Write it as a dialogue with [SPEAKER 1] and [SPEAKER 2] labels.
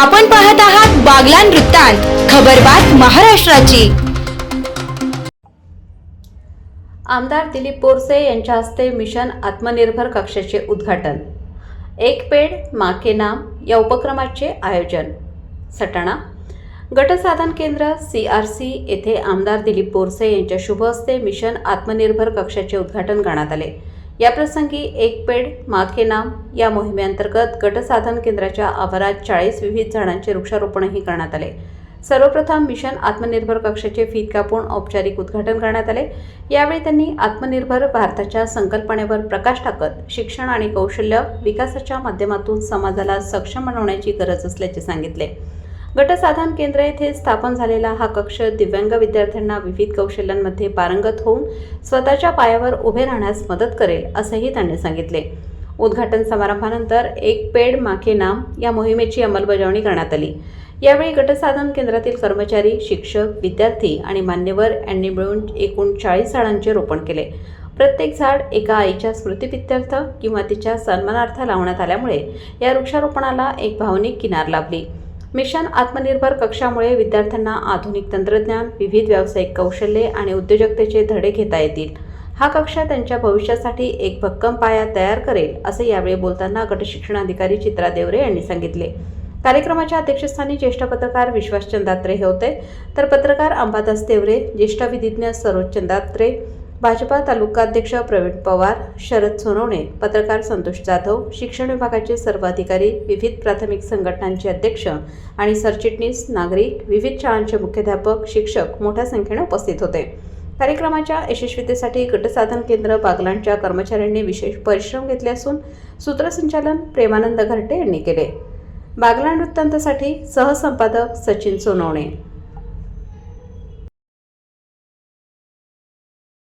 [SPEAKER 1] आपण पाहत आहात बागलान वृत्तांत खबरबात महाराष्ट्राची.
[SPEAKER 2] आमदार दिलीप बोरसे यांच्या हस्ते मिशन आत्मनिर्भर कक्षाचे उद्घाटन. एक पेड माँ के नाम या उपक्रमाचे आयोजन. सटाणा. गटसाधन केंद्र सी आर सी येथे आमदार दिलीप बोरसे यांच्या शुभ हस्ते मिशन आत्मनिर्भर कक्षाचे उद्घाटन करण्यात आले. याप्रसंगी एक पेड माखे नाम या मोहिमेअंतर्गत गटसाधन केंद्राच्या आवारात चाळीस विविध झाडांचे वृक्षारोपणही करण्यात आले. सर्वप्रथम मिशन आत्मनिर्भर कक्षाचे फीत कापून औपचारिक उद्घाटन करण्यात आले. यावेळी त्यांनी आत्मनिर्भर भारताच्या संकल्पनेवर प्रकाश टाकत शिक्षण आणि कौशल्य विकासाच्या माध्यमातून समाजाला सक्षम बनवण्याची गरज असल्याचे सांगितले. गटसाधन केंद्र येथे स्थापन झालेला हा कक्ष दिव्यांग विद्यार्थ्यांना विविध कौशल्यांमध्ये पारंगत होऊन स्वतःच्या पायावर उभे राहण्यास मदत करेल असंही त्यांनी सांगितले. उद्घाटन समारंभानंतर एक पेड माके नाम या मोहिमेची अंमलबजावणी करण्यात आली. यावेळी गटसाधन केंद्रातील कर्मचारी शिक्षक विद्यार्थी आणि मान्यवर यांनी मिळून एकूण चाळीस झाडांचे रोपण केले. प्रत्येक झाड एका आईच्या स्मृतिपित्यर्थ किंवा तिच्या सन्मानार्थ लावण्यात आल्यामुळे या वृक्षारोपणाला एक भावनिक किनार लाभली. मिशन आत्मनिर्भर कक्षामुळे विद्यार्थ्यांना आधुनिक तंत्रज्ञान विविध व्यावसायिक कौशल्ये आणि उद्योजकतेचे धडे घेता येतील. हा कक्षा त्यांच्या भविष्यासाठी एक भक्कम पाया तयार करेल असे यावेळी बोलताना गटशिक्षणाधिकारी चित्रा देवरे यांनी सांगितले. कार्यक्रमाच्या अध्यक्षस्थानी ज्येष्ठ पत्रकार विश्वास चंदात्रे हे होते. तर पत्रकार अंबादास देवरे ज्येष्ठ विधिज्ञ सरोज चंदात्रे भाजपा तालुकाध्यक्ष प्रवीण पवार शरद सोनवणे पत्रकार संतोष जाधव शिक्षण विभागाचे सर्व अधिकारी विविध प्राथमिक संघटनांचे अध्यक्ष आणि सरचिटणीस नागरिक विविध शाळांचे मुख्याध्यापक शिक्षक मोठ्या संख्येने उपस्थित होते. कार्यक्रमाच्या यशस्वीतेसाठी गटसाधन केंद्र बागलांच्या कर्मचाऱ्यांनी विशेष परिश्रम घेतले असून सूत्रसंचालन प्रेमानंद घरटे यांनी केले. बागलाण वृत्तांतसाठी सहसंपादक सचिन सोनवणे.